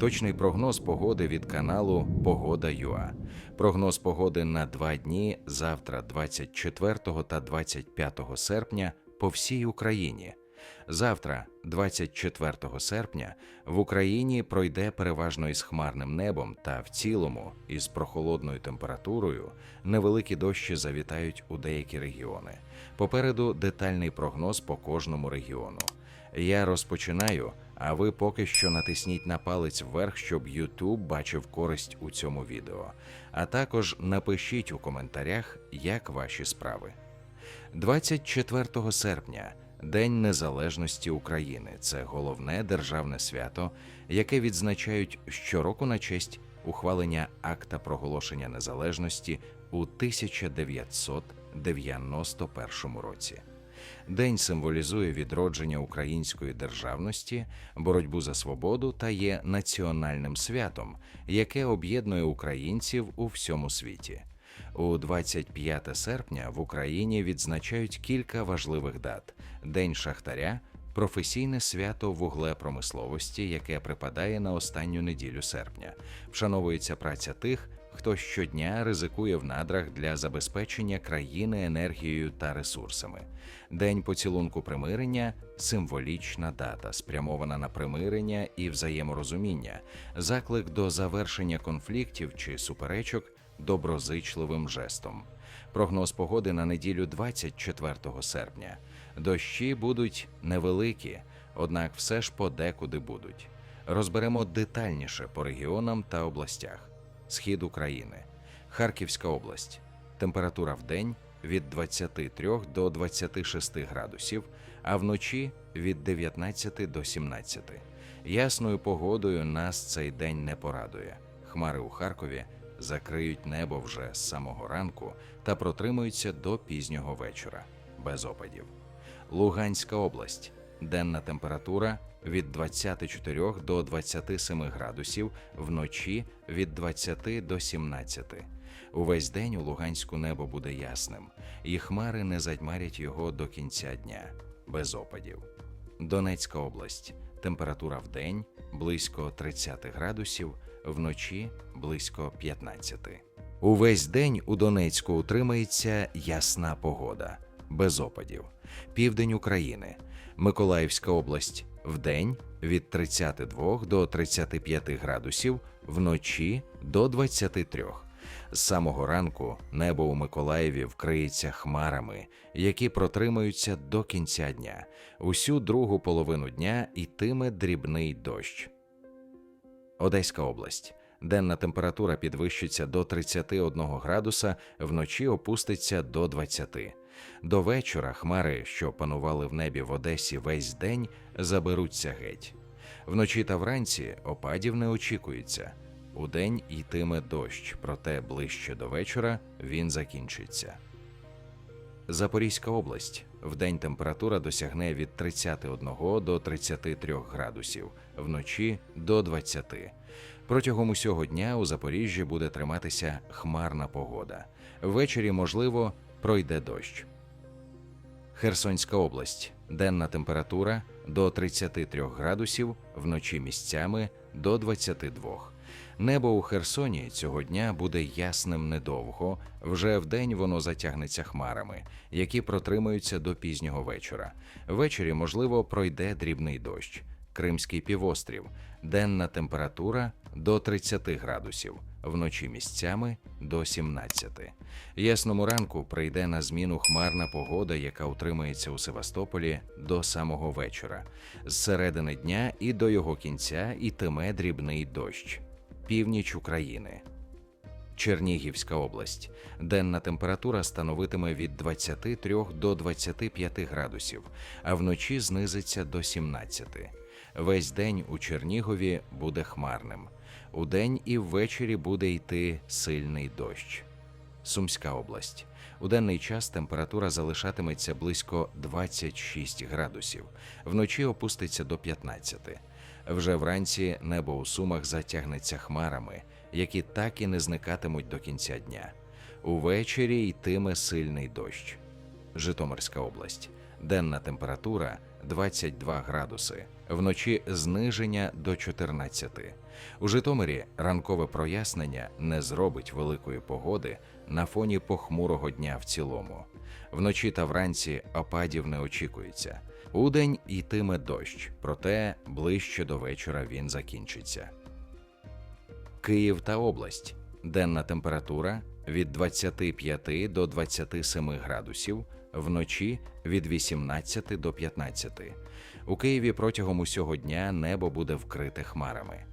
Точний прогноз погоди від каналу Погода ЮА. Прогноз погоди на два дні завтра, 24 та 25 серпня, по всій Україні. Завтра, 24 серпня, в Україні пройде переважно із хмарним небом та в цілому із прохолодною температурою невеликі дощі завітають у деякі регіони. Попереду детальний прогноз по кожному регіону. Я розпочинаю, а ви поки що натисніть на палець вверх, щоб YouTube бачив користь у цьому відео. А також напишіть у коментарях, як ваші справи. 24 серпня День Незалежності України це головне державне свято, яке відзначають щороку на честь ухвалення акта проголошення незалежності у 1991 році. День символізує відродження української державності, боротьбу за свободу та є національним святом, яке об'єднує українців у всьому світі. У 25 серпня в Україні відзначають кілька важливих дат: День Шахтаря, професійне свято вуглепромисловості, яке припадає на останню неділю серпня. Вшановується праця тих, хто щодня ризикує в надрах для забезпечення країни енергією та ресурсами. День поцілунку примирення символічна дата, спрямована на примирення і взаєморозуміння, заклик до завершення конфліктів чи суперечок доброзичливим жестом. Прогноз погоди на неділю 24 серпня. Дощі будуть невеликі, однак все ж подекуди будуть. Розберемо детальніше по регіонам та областях. Схід України, Харківська область. Температура в день від 23 до 26 градусів, а вночі від 19 до 17. Ясною погодою нас цей день не порадує. Хмари у Харкові закриють небо вже з самого ранку та протримуються до пізнього вечора без опадів. Луганська область. Денна температура від 24 до 27 градусів, вночі від 20 до 17. Увесь день у Луганську небо буде ясним, і хмари не задьмарять його до кінця дня без опадів. Донецька область. Температура в день близько 30 градусів, вночі близько 15. Увесь день у Донецьку утримається ясна погода, без опадів. Південь України, Миколаївська область вдень від 32 до 35 градусів, вночі до 23. З самого ранку небо у Миколаєві вкриється хмарами, які протримаються до кінця дня. Усю другу половину дня йтиме дрібний дощ. Одеська область. Денна температура підвищиться до 31 градуса, вночі опуститься до 20. До вечора хмари, що панували в небі в Одесі весь день, заберуться геть. Вночі та вранці опадів не очікується. Удень йтиме дощ, проте ближче до вечора він закінчиться. Запорізька область. Вдень температура досягне від 31 до 33 градусів, вночі до 20. Протягом усього дня у Запоріжжі буде триматися хмарна погода. Ввечері, можливо, пройде дощ. Херсонська область. Денна температура до 33 градусів, вночі місцями до 22. Небо у Херсоні цього дня буде ясним недовго. Вже вдень воно затягнеться хмарами, які протримаються до пізнього вечора. Ввечері, можливо, пройде дрібний дощ. Кримський півострів. Денна температура до 30 градусів, вночі місцями до 17. Ясному ранку прийде на зміну хмарна погода, яка утримається у Севастополі до самого вечора. З середини дня і до його кінця ітиме дрібний дощ. Північ України. Чернігівська область. Денна температура становитиме від 23 до 25 градусів, а вночі знизиться до 17. Весь день у Чернігові буде хмарним. Удень і ввечері буде йти сильний дощ. Сумська область. У денний час температура залишатиметься близько 26 градусів, вночі опуститься до 15. Вже вранці небо у Сумах затягнеться хмарами, які так і не зникатимуть до кінця дня. Увечері йтиме сильний дощ. Житомирська область. Денна температура 22 градуси, вночі зниження до 14. У Житомирі ранкове прояснення не зробить великої погоди на фоні похмурого дня в цілому. Вночі та вранці опадів не очікується. Удень йтиме дощ, проте ближче до вечора він закінчиться. Київ та область. Денна температура від 25 до 27 градусів, вночі від 18 до 15. У Києві протягом усього дня небо буде вкрите хмарами.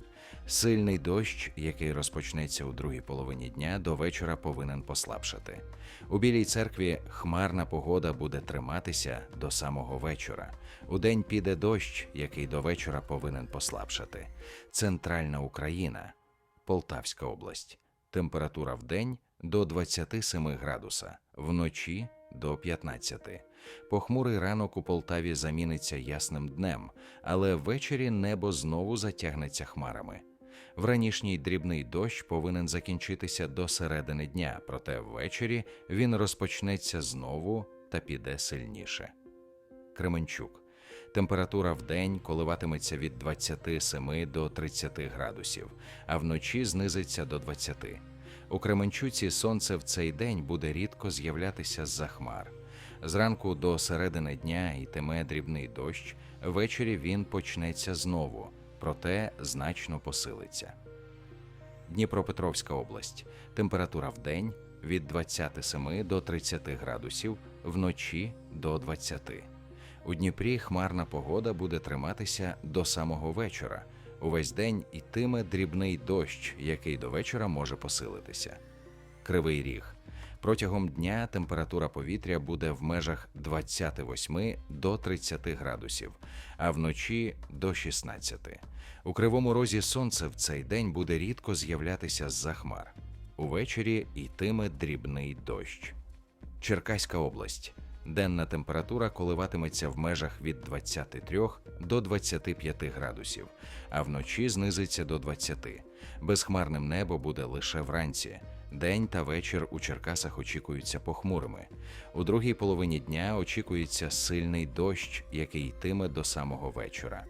Сильний дощ, який розпочнеться у другій половині дня, до вечора повинен послабшати. У Білій церкві хмарна погода буде триматися до самого вечора. Удень піде дощ, який до вечора повинен послабшати. Центральна Україна, Полтавська область. Температура в день до 27 градуса, вночі до 15. Похмурий ранок у Полтаві заміниться ясним днем, але ввечері небо знову затягнеться хмарами. Вранішній дрібний дощ повинен закінчитися до середини дня, проте ввечері він розпочнеться знову та піде сильніше. Кременчук. Температура в день коливатиметься від 27 до 30 градусів, а вночі знизиться до 20. У Кременчуці сонце в цей день буде рідко з'являтися з-за хмар. Зранку до середини дня йтиме дрібний дощ, ввечері він почнеться знову, проте значно посилиться. Дніпропетровська область. Температура в день від 27 до 30 градусів, вночі до 20. У Дніпрі хмарна погода буде триматися до самого вечора. Увесь день ітиме дрібний дощ, який до вечора може посилитися. Кривий ріг. Протягом дня температура повітря буде в межах 28 до 30 градусів, а вночі до 16. У кривому розі сонце в цей день буде рідко з'являтися з-за хмар. Увечері йтиме дрібний дощ. Черкаська область. Денна температура коливатиметься в межах від 23 до 25 градусів, а вночі знизиться до 20. Безхмарним небо буде лише вранці. День та вечір у Черкасах очікуються похмурими. У другій половині дня очікується сильний дощ, який йтиме до самого вечора.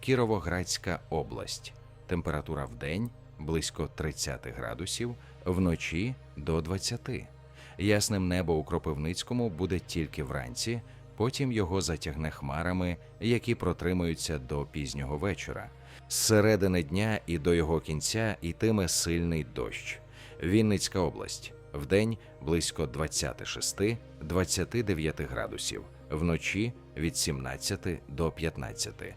Кіровоградська область. Температура в день близько 30 градусів, вночі до 20. Ясним небо у Кропивницькому буде тільки вранці, потім його затягне хмарами, які протримуються до пізнього вечора. З середини дня і до його кінця йтиме сильний дощ. Вінницька область. Вдень близько 26-29 градусів, вночі від 17 до 15.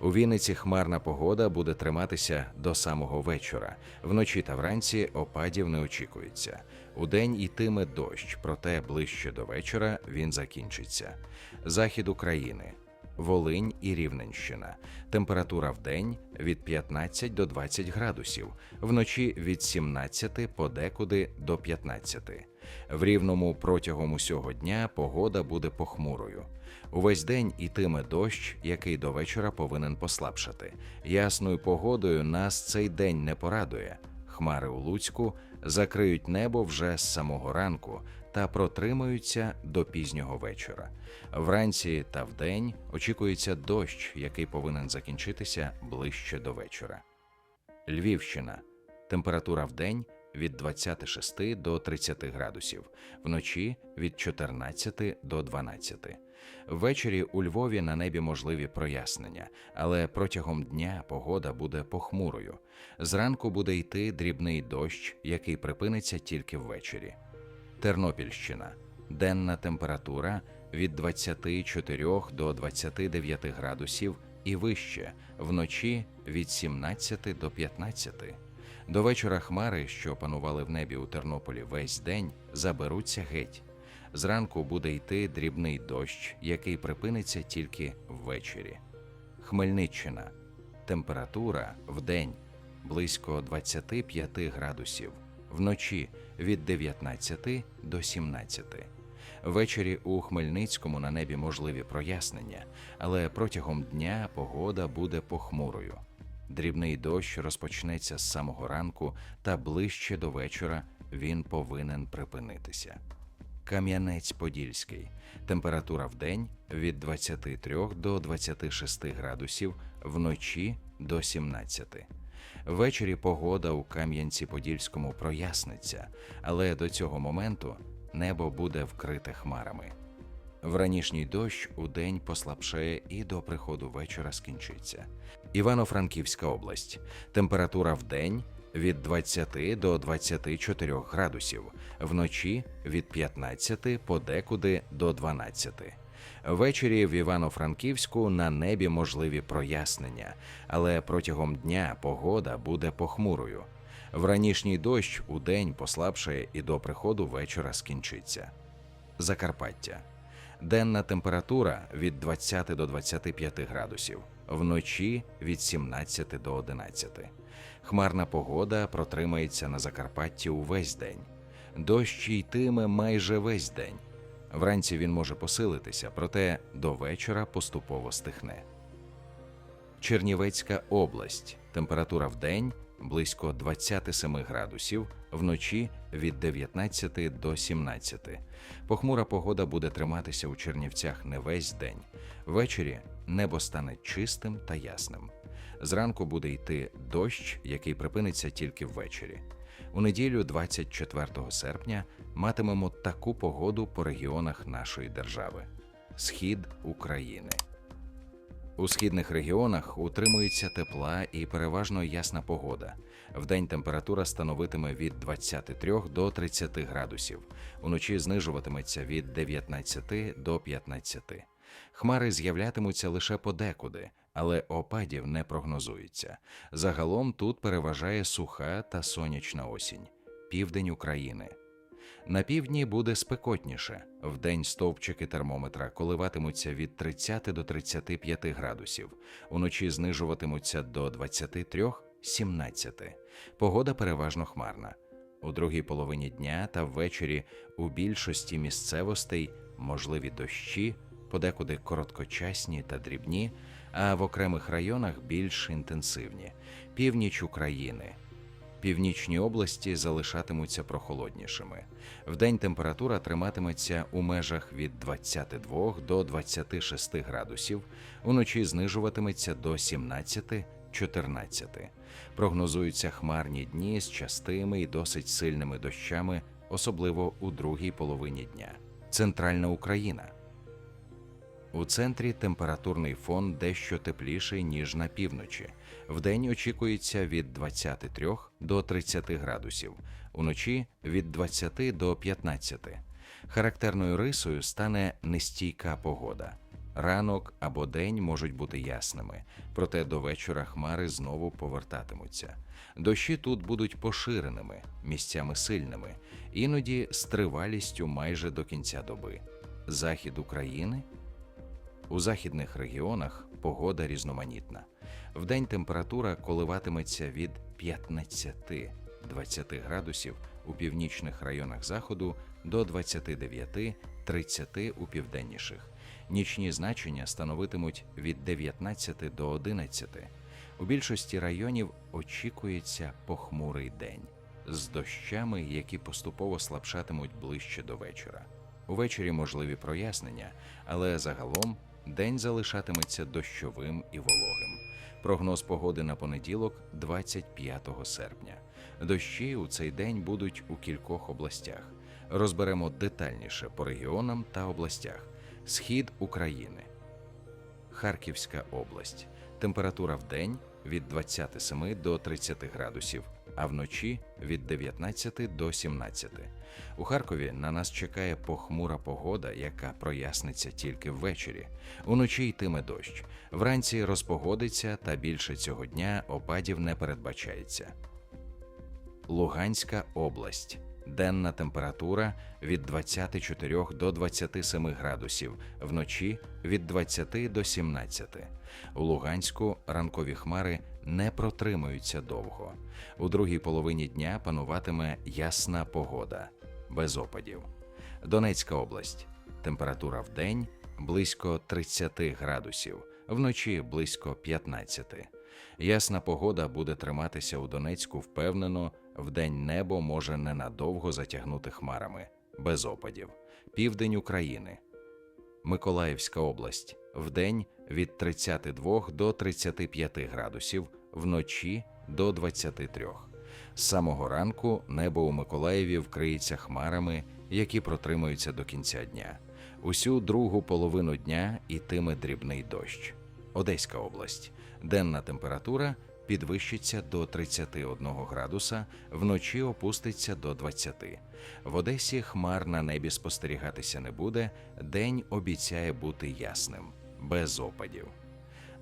У Вінниці хмарна погода буде триматися до самого вечора. Вночі та вранці опадів не очікується. Удень йтиме дощ, проте ближче до вечора він закінчиться. Захід України. Волинь і Рівненщина. Температура в день від 15 до 20 градусів, вночі від 17 подекуди до 15. В рівному протягом усього дня погода буде похмурою. Увесь день ітиме дощ, який до вечора повинен послабшати. Ясною погодою нас цей день не порадує. Хмари у Луцьку закриють небо вже з самого ранку та протримаються до пізнього вечора. Вранці та вдень очікується дощ, який повинен закінчитися ближче до вечора. Львівщина. Температура в день від 26 до 30 градусів, вночі від 14 до 12. Ввечері у Львові на небі можливі прояснення, але протягом дня погода буде похмурою. Зранку буде йти дрібний дощ, який припиниться тільки ввечері. Тернопільщина. Денна температура від 24 до 29 градусів і вище, вночі від 17 до 15. До вечора хмари, що панували в небі у Тернополі весь день, заберуться геть. Зранку буде йти дрібний дощ, який припиниться тільки ввечері. Хмельниччина. Температура в день близько 25 градусів, вночі від 19 до 17. Ввечері у Хмельницькому на небі можливі прояснення, але протягом дня погода буде похмурою. Дрібний дощ розпочнеться з самого ранку, та ближче до вечора він повинен припинитися. Кам'янець-Подільський. Температура в день від 23 до 26 градусів, вночі до 17. Ввечері погода у Кам'янці-Подільському проясниться, але до цього моменту небо буде вкрите хмарами. Вранішній дощ у день послабшає і до приходу вечора скінчиться. Івано-Франківська область. Температура в день від 20 до 24 градусів, вночі від 15 подекуди до 12. Ввечері в Івано-Франківську на небі можливі прояснення, але протягом дня погода буде похмурою. Вранішній дощ у день послабшає і до приходу вечора скінчиться. Закарпаття. Денна температура від 20 до 25 градусів, вночі від 17 до 11. Хмарна погода протримається на Закарпатті увесь день. Дощ йтиме майже весь день. Вранці він може посилитися, проте до вечора поступово стихне. Чернівецька область. Температура в день близько 27 градусів, вночі від 19 до 17. Похмура погода буде триматися у Чернівцях не весь день. Ввечері небо стане чистим та ясним. Зранку буде йти дощ, який припиниться тільки ввечері. У неділю, 24 серпня, матимемо таку погоду по регіонах нашої держави: Схід України. У східних регіонах утримується тепла і переважно ясна погода. Вдень температура становитиме від 23 до 30 градусів, уночі знижуватиметься від 19 до 15. Хмари з'являтимуться лише подекуди, але опадів не прогнозується. Загалом тут переважає суха та сонячна осінь, південь України. На півдні буде спекотніше. Вдень стовпчики термометра коливатимуться від 30 до 35 градусів, уночі знижуватимуться до 23-17. Погода переважно хмарна. У другій половині дня та ввечері у більшості місцевостей можливі дощі, подекуди короткочасні та дрібні, а в окремих районах більш інтенсивні північ України. Північні області залишатимуться прохолоднішими. Вдень температура триматиметься у межах від 22 до 26 градусів, уночі знижуватиметься до 17-14. Прогнозуються хмарні дні з частими і досить сильними дощами, особливо у другій половині дня. Центральна Україна. У центрі температурний фон дещо тепліший, ніж на півночі. Вдень очікується від 23 до 30 градусів, уночі від 20 до 15. Характерною рисою стане нестійка погода. Ранок або день можуть бути ясними, проте до вечора хмари знову повертатимуться. Дощі тут будуть поширеними, місцями сильними, іноді з тривалістю майже до кінця доби. Захід України у західних регіонах погода різноманітна. Вдень температура коливатиметься від 15-20 градусів у північних районах заходу до 29-30 у південніших. Нічні значення становитимуть від 19 до 11. У більшості районів очікується похмурий день з дощами, які поступово слабшатимуть ближче до вечора. Увечері можливі прояснення, але загалом день залишатиметься дощовим і вологим. Прогноз погоди на понеділок, 25 серпня. Дощі у цей день будуть у кількох областях. Розберемо детальніше по регіонам та областях. Схід України, Харківська область. Температура в день від 27 до 30 градусів, а вночі від 19 до 17. У Харкові на нас чекає похмура погода, яка проясниться тільки ввечері. Уночі йтиме дощ. Вранці розпогодиться, та більше цього дня опадів не передбачається. Луганська область. Денна температура від 24 до 27 градусів, вночі від 20 до 17. У Луганську ранкові хмари не протримуються довго. У другій половині дня пануватиме ясна погода, без опадів. Донецька область. Температура в день близько 30 градусів, вночі близько 15. Ясна погода буде триматися у Донецьку впевнено, вдень небо може ненадовго затягнути хмарами, без опадів. Південь України. Миколаївська область. Вдень від 32 до 35 градусів, вночі до 23. З самого ранку небо у Миколаєві вкриється хмарами, які протримуються до кінця дня. Усю другу половину дня ітиме дрібний дощ. Одеська область. Денна температура підвищиться до 31 градуса, вночі опуститься до 20. В Одесі хмар на небі спостерігатися не буде, день обіцяє бути ясним, без опадів.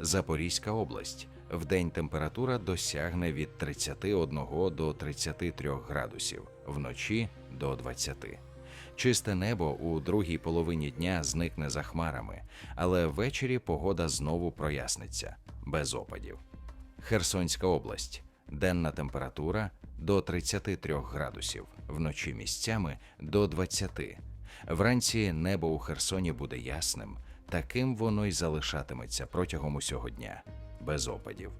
Запорізька область. Вдень температура досягне від 31 до 33 градусів, вночі до 20. Чисте небо у другій половині дня зникне за хмарами, але ввечері погода знову проясниться без опадів. Херсонська область. Денна температура до 33 градусів, вночі місцями до 20. Вранці небо у Херсоні буде ясним, таким воно й залишатиметься протягом усього дня, без опадів.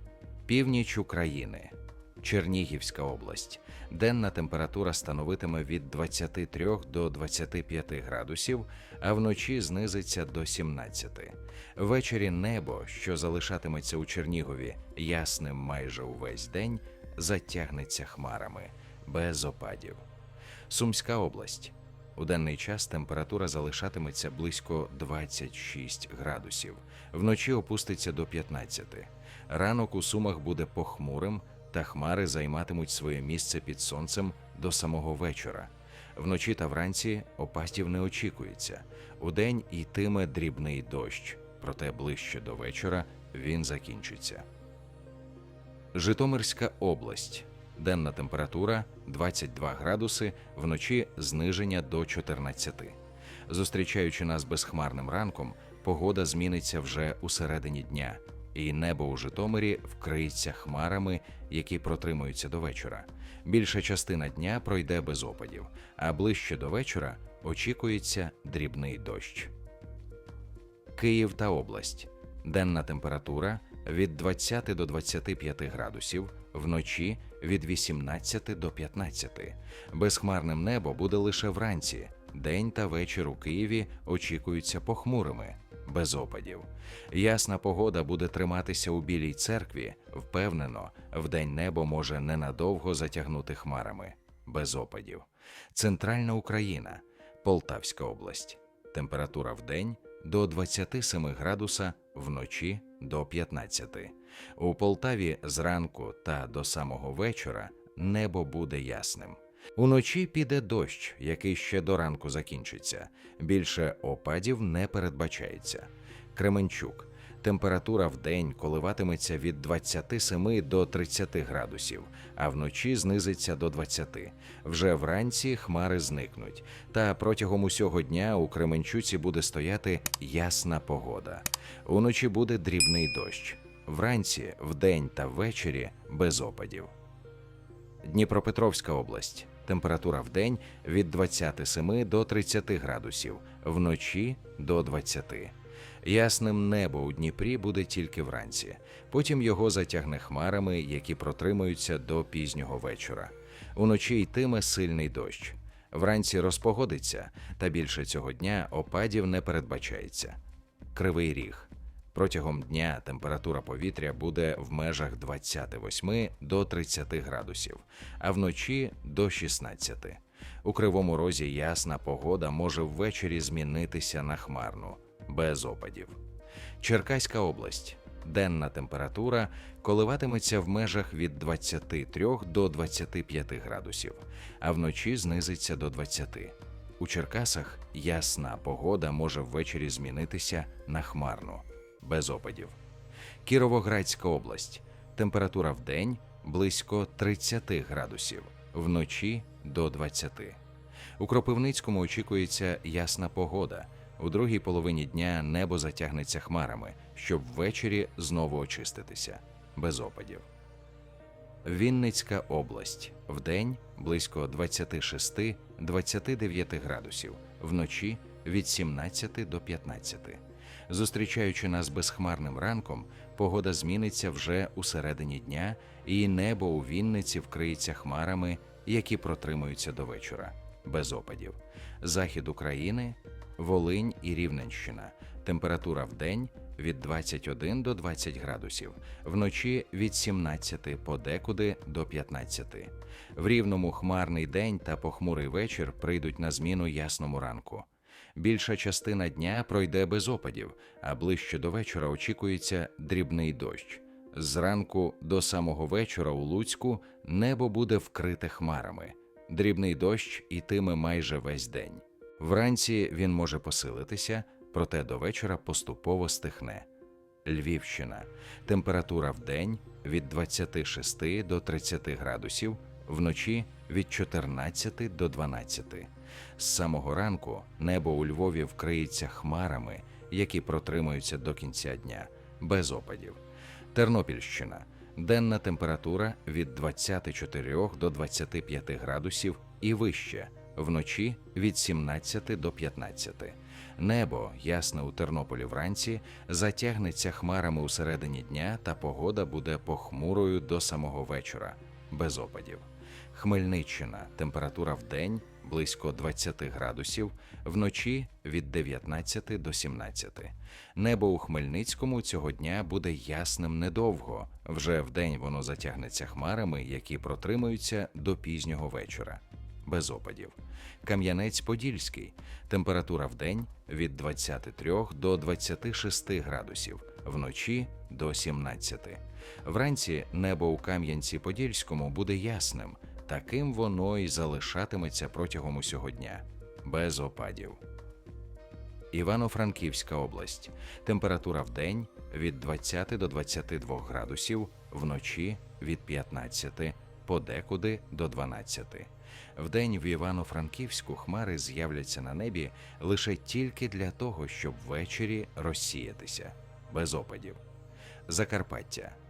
Північ України. Чернігівська область. Денна температура становитиме від 23 до 25 градусів, а вночі знизиться до 17. Ввечері небо, що залишатиметься у Чернігові ясним майже увесь день, затягнеться хмарами без опадів. Сумська область. У денний час температура залишатиметься близько 26 градусів, вночі опуститься до 15. Ранок у Сумах буде похмурим, та хмари займатимуть своє місце під сонцем до самого вечора. Вночі та вранці опастів не очікується. Удень йтиме дрібний дощ, проте ближче до вечора він закінчиться. Житомирська область. Денна температура 22 градуси, вночі зниження до 14. Зустрічаючи нас безхмарним ранком, погода зміниться вже у середині дня, і небо у Житомирі вкриється хмарами, які протримуються до вечора. Більша частина дня пройде без опадів, а ближче до вечора очікується дрібний дощ. Київ та область. Денна температура від 20 до 25 градусів, вночі від 18 до 15. Безхмарним небо буде лише вранці. День та вечір у Києві очікуються похмурими, без опадів. Ясна погода буде триматися у Білій церкві. Впевнено, вдень небо може ненадовго затягнути хмарами, без опадів. Центральна Україна, Полтавська область. Температура вдень до 27 градуса, вночі до 15. У Полтаві зранку та до самого вечора небо буде ясним. Уночі піде дощ, який ще до ранку закінчиться. Більше опадів не передбачається. Кременчук. Температура в день коливатиметься від 27 до 30 градусів, а вночі знизиться до 20. Вже вранці хмари зникнуть. Та протягом усього дня у Кременчуці буде стояти ясна погода. Уночі буде дрібний дощ. Вранці, вдень та ввечері без опадів. Дніпропетровська область. Температура в день від 27 до 30 градусів, вночі до 20. Ясним небо у Дніпрі буде тільки вранці. Потім його затягне хмарами, які протримуються до пізнього вечора. Уночі йтиме сильний дощ. Вранці розпогодиться, та більше цього дня опадів не передбачається. Кривий ріг. Протягом дня температура повітря буде в межах 28 до 30 градусів, а вночі до 16. У кривому розі ясна погода може ввечері змінитися на хмарну, без опадів. Черкаська область. Денна температура коливатиметься в межах від 23 до 25 градусів, а вночі знизиться до 20. У Черкасах ясна погода може ввечері змінитися на хмарну без опадів. Кіровоградська область. Температура в день близько 30 градусів, вночі до 20. У Кропивницькому очікується ясна погода. У другій половині дня небо затягнеться хмарами, щоб ввечері знову очиститися без опадів. Вінницька область. Вдень близько 26-29 градусів, вночі від 17 до 15. Зустрічаючи нас безхмарним ранком, погода зміниться вже у середині дня, і небо у Вінниці вкриється хмарами, які протримуються до вечора, без опадів. Захід України, Волинь і Рівненщина. Температура в день від 21 до 20 градусів, вночі від 17 подекуди до 15. В рівному хмарний день та похмурий вечір прийдуть на зміну ясному ранку. Більша частина дня пройде без опадів, а ближче до вечора очікується дрібний дощ. Зранку до самого вечора у Луцьку небо буде вкрите хмарами. Дрібний дощ ітиме майже весь день. Вранці він може посилитися, проте до вечора поступово стихне. Львівщина. Температура в день від 26 до 30 градусів, вночі від 14 до 12. З самого ранку небо у Львові вкриється хмарами, які протримуються до кінця дня, без опадів. Тернопільщина. Денна температура від 24 до 25 градусів і вище, вночі від 17 до 15. Небо, ясне у Тернополі вранці, затягнеться хмарами у середині дня, та погода буде похмурою до самого вечора, без опадів. Хмельниччина. Температура в день близько 20 градусів, вночі від 19 до 17. Небо у Хмельницькому цього дня буде ясним недовго. Вже вдень воно затягнеться хмарами, які протримуються до пізнього вечора. Без опадів. Кам'янець-Подільський. Температура в день від 23 до 26 градусів, вночі до 17. Вранці небо у Кам'янці-Подільському буде ясним. Таким воно і залишатиметься протягом усього дня, без опадів. Івано-Франківська область. Температура в день від 20 до 22 градусів, вночі від 15, подекуди до 12. Вдень в Івано-Франківську хмари з'являться на небі лише тільки для того, щоб ввечері розсіятися, без опадів. Закарпаття.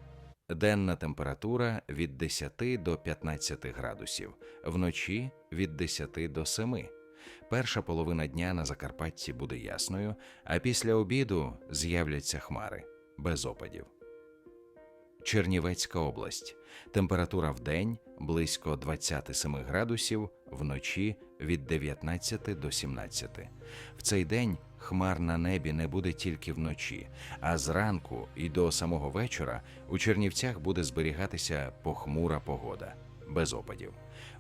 Денна температура від 10 до 15 градусів, вночі від 10 до 7. Перша половина дня на Закарпатті буде ясною, а після обіду з'являться хмари без опадів. Чернівецька область. Температура в день близько 27 градусів, вночі від 19 до 17. В цей день хмар на небі не буде тільки вночі, а зранку і до самого вечора у Чернівцях буде зберігатися похмура погода без опадів.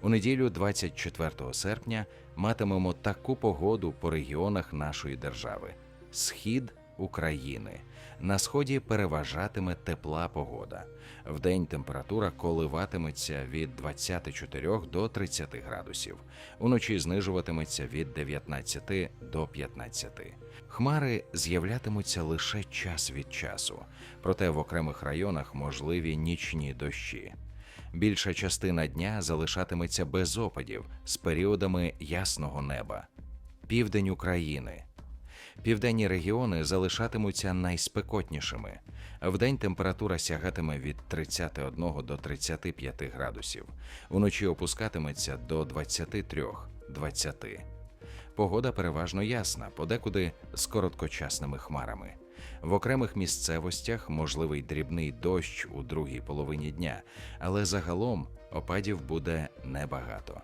У неділю, 24 серпня, матимемо таку погоду по регіонах нашої держави: схід України. На сході переважатиме тепла погода. Вдень температура коливатиметься від 24 до 30 градусів, уночі знижуватиметься від 19 до 15. Хмари з'являтимуться лише час від часу, проте в окремих районах можливі нічні дощі. Більша частина дня залишатиметься без опадів з періодами ясного неба. Південь України. Південні регіони залишатимуться найспекотнішими. Вдень температура сягатиме від 31 до 35 градусів, уночі опускатиметься до 23-20. Погода переважно ясна, подекуди з короткочасними хмарами. В окремих місцевостях можливий дрібний дощ у другій половині дня, але загалом опадів буде небагато.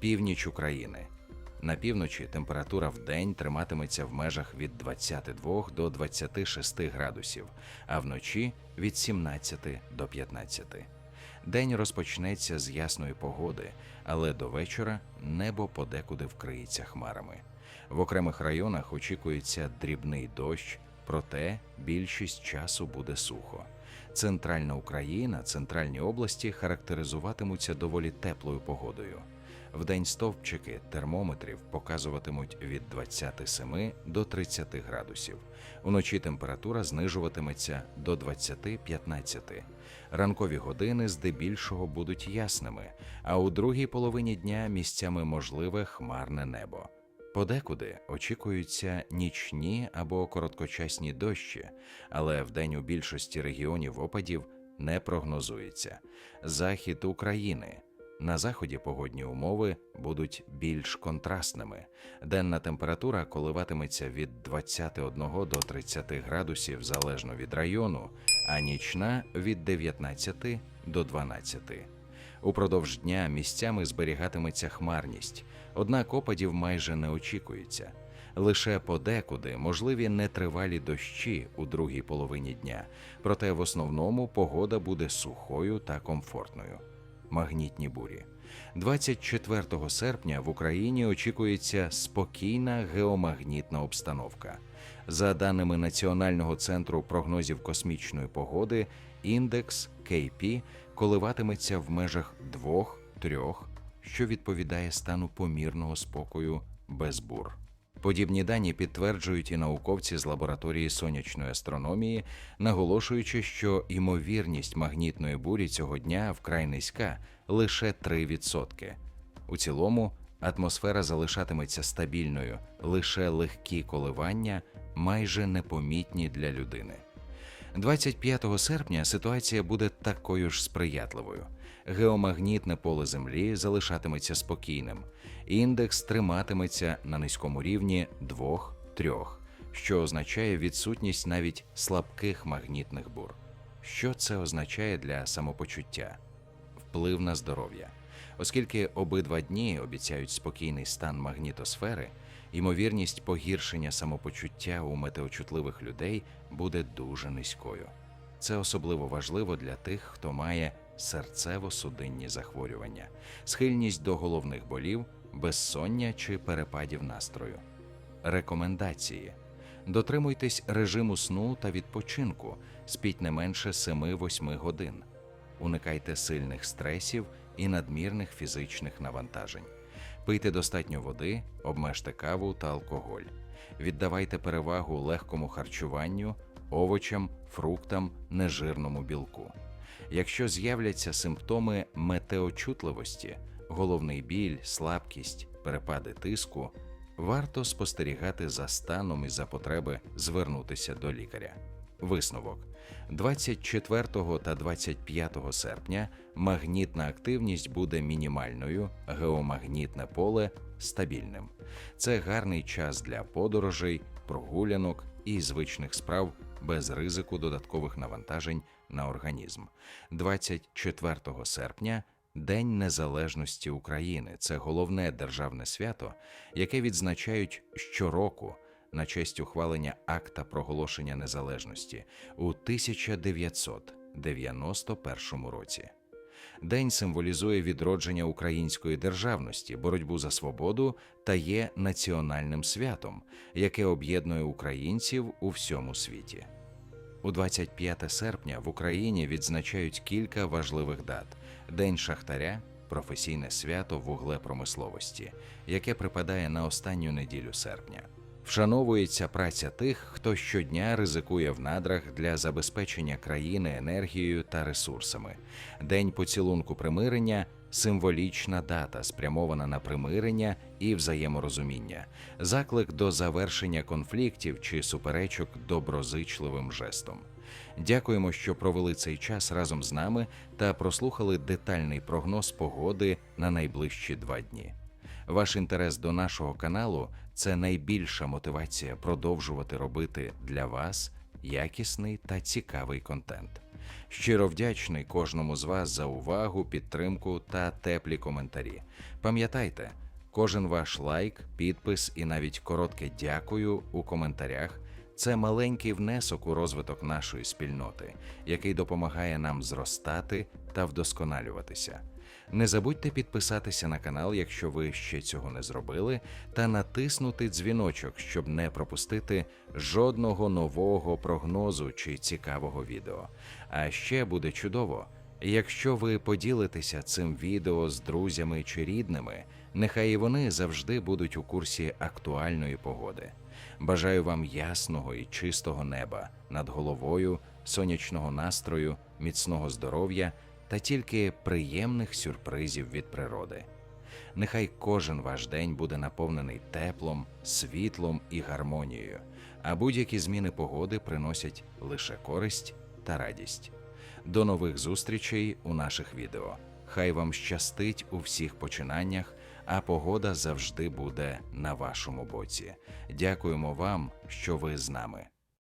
Північ України. На півночі температура в день триматиметься в межах від 22 до 26 градусів, а вночі від 17 до 15. День розпочнеться з ясної погоди, але до вечора небо подекуди вкриється хмарами. В окремих районах очікується дрібний дощ, проте більшість часу буде сухо. Центральна Україна, центральні області характеризуватимуться доволі теплою погодою. Вдень стовпчики термометрів показуватимуть від 27 до 30 градусів. Уночі температура знижуватиметься до 20-15. Ранкові години здебільшого будуть ясними, а у другій половині дня місцями можливе хмарне небо. Подекуди очікуються нічні або короткочасні дощі, але вдень у більшості регіонів опадів не прогнозується. Захід України. На заході погодні умови будуть більш контрастними. Денна температура коливатиметься від 21 до 30 градусів залежно від району, а нічна від 19 до 12. Упродовж дня місцями зберігатиметься хмарність, однак опадів майже не очікується. Лише подекуди можливі нетривалі дощі у другій половині дня, проте в основному погода буде сухою та комфортною. Магнітні бурі. 24 серпня в Україні очікується спокійна геомагнітна обстановка. За даними Національного центру прогнозів космічної погоди, індекс KP коливатиметься в межах 2-3, що відповідає стану помірного спокою без бур. Подібні дані підтверджують і науковці з лабораторії сонячної астрономії, наголошуючи, що ймовірність магнітної бурі цього дня вкрай низька лише 3%. У цілому атмосфера залишатиметься стабільною, лише легкі коливання майже непомітні для людини. 25 серпня ситуація буде такою ж сприятливою. Геомагнітне поле Землі залишатиметься спокійним, індекс триматиметься на низькому рівні 2-3, що означає відсутність навіть слабких магнітних бур. Що це означає для самопочуття? Вплив на здоров'я. Оскільки обидва дні обіцяють спокійний стан магнітосфери, ймовірність погіршення самопочуття у метеочутливих людей буде дуже низькою. Це особливо важливо для тих, хто має серцево-судинні захворювання, схильність до головних болів, безсоння чи перепадів настрою. Рекомендації: дотримуйтесь режиму сну та відпочинку, спіть не менше 7-8 годин, уникайте сильних стресів і надмірних фізичних навантажень. Пийте достатньо води, обмежте каву та алкоголь. Віддавайте перевагу легкому харчуванню, овочам, фруктам, нежирному білку. Якщо з'являться симптоми метеочутливості, головний біль, слабкість, перепади тиску, варто спостерігати за станом і за потреби звернутися до лікаря. Висновок 24 та 25 серпня магнітна активність буде мінімальною, геомагнітне поле стабільним. Це гарний час для подорожей, прогулянок і звичних справ без ризику додаткових навантажень на організм. 24 серпня День Незалежності України це головне державне свято, яке відзначають щороку на честь ухвалення акта проголошення незалежності у 1991 році. День символізує відродження української державності, боротьбу за свободу та є національним святом, яке об'єднує українців у всьому світі. У 25 серпня в Україні відзначають кілька важливих дат: День Шахтаря, професійне свято вуглепромисловості, яке припадає на останню неділю серпня. Вшановується праця тих, хто щодня ризикує в надрах для забезпечення країни енергією та ресурсами. День поцілунку примирення символічна дата, спрямована на примирення і взаєморозуміння, заклик до завершення конфліктів чи суперечок доброзичливим жестом. Дякуємо, що провели цей час разом з нами та прослухали детальний прогноз погоди на найближчі два дні. Ваш інтерес до нашого каналу це найбільша мотивація продовжувати робити для вас якісний та цікавий контент. Щиро вдячний кожному з вас за увагу, підтримку та теплі коментарі. Пам'ятайте, кожен ваш лайк, підпис і навіть коротке дякую у коментарях. Це маленький внесок у розвиток нашої спільноти, який допомагає нам зростати та вдосконалюватися. Не забудьте підписатися на канал, якщо ви ще цього не зробили, та натиснути дзвіночок, щоб не пропустити жодного нового прогнозу чи цікавого відео. А ще буде чудово, якщо ви поділитеся цим відео з друзями чи рідними, нехай і вони завжди будуть у курсі актуальної погоди. Бажаю вам ясного і чистого неба над головою, сонячного настрою, міцного здоров'я та тільки приємних сюрпризів від природи. Нехай кожен ваш день буде наповнений теплом, світлом і гармонією, а будь-які зміни погоди приносять лише користь та радість. До нових зустрічей у наших відео. Хай вам щастить у всіх починаннях, а погода завжди буде на вашому боці. Дякуємо вам, що ви з нами.